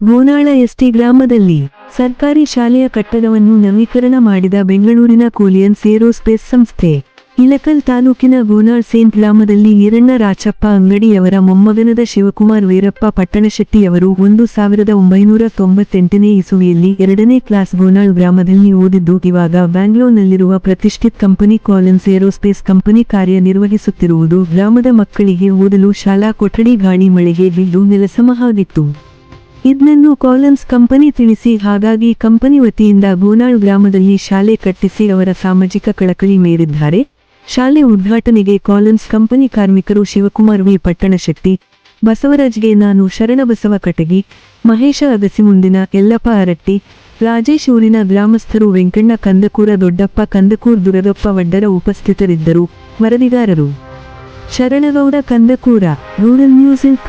Gonal ST ಗ್ರಾಮದಲ್ಲಿ ಸರ್ಕಾರಿ ಶಾಲೆಯ ಕಟ್ಟಡವನ್ನು ನವೀಕರಣ ಮಾಡಿದ ಬೆಂಗಳೂರಿನ ಕೋಲಿಯನ್ಸ್ ಏರೋಸ್ಪೇಸ್ ಸಂಸ್ಥೆ. ಇಲಕಲ್ ತಾಲೂಕಿನ ಗೋನಾಳ್ ಸೇಂಟ್ ಗ್ರಾಮದಲ್ಲಿ ಈರಣ್ಣ ರಾಚಪ್ಪ ಅಂಗಡಿಯವರ ಮೊಮ್ಮಗನದ ಶಿವಕುಮಾರ್ ವೀರಪ್ಪ ಪಟ್ಟಣಶೆಟ್ಟಿಯವರು ಒಂದು ಸಾವಿರದ ಒಂಬೈನೂರ ತೊಂಬತ್ತೆಂಟನೇ ಇಸುವಿಯಲ್ಲಿ ಎರಡನೇ ಕ್ಲಾಸ್ ಗೋನಾಳ್ ಗ್ರಾಮದಲ್ಲಿ ಓದಿದ್ದು ಇವಾಗ ಬ್ಯಾಂಗ್ಳೂರ್ನಲ್ಲಿರುವ ಪ್ರತಿಷ್ಠಿತ ಕಂಪನಿ ಕಾಲನ್ಸ್ ಏರೋಸ್ಪೇಸ್ ಕಂಪನಿ ಕಾರ್ಯನಿರ್ವಹಿಸುತ್ತಿರುವುದು ಗ್ರಾಮದ ಮಕ್ಕಳಿಗೆ ಓದಲು ಶಾಲಾ ಕೊಠಡಿ ಗಾಳಿ ಮಳೆಗೆ ಬಿದ್ದು ನೆಲಸಮವಾಗಿತ್ತು ಇದನ್ನು ಕಾಲನ್ಸ್ ಕಂಪನಿ ತಿಳಿಸಿ, ಹಾಗಾಗಿ ಕಂಪನಿ ವತಿಯಿಂದ ಗೋನಾಳು ಗ್ರಾಮದಲ್ಲಿ ಶಾಲೆ ಕಟ್ಟಿಸಿ ಅವರ ಸಾಮಾಜಿಕ ಕಳಕಳಿ ಮೇರಿದ್ದಾರೆ. ಶಾಲೆ ಉದ್ಘಾಟನೆಗೆ ಕಾಲನ್ಸ್ ಕಂಪನಿ ಕಾರ್ಮಿಕರು ಶಿವಕುಮಾರ್ ವಿ. ಪಟ್ಟಣಶೆಟ್ಟಿ, ಬಸವರಾಜ್ಗೆ ನಾನು ಶರಣಬಸವ ಕಟಗಿ, ಮಹೇಶ ಅಗಸಿ ಮುಂದಿನ ಯಲ್ಲಪ್ಪ ಅರಟ್ಟಿ, ರಾಜೇಶ್ ಊರಿನ ಗ್ರಾಮಸ್ಥರು ವೆಂಕಣ್ಣ ಕಂದಕೂರ ದೊಡ್ಡಪ್ಪ ಕಂದಕೂರ್ ದುರದಪ್ಪ ವಡ್ಡರ ಉಪಸ್ಥಿತರಿದ್ದರು. ವರದಿಗಾರರು, Sharanagouda Kandakur, rural news in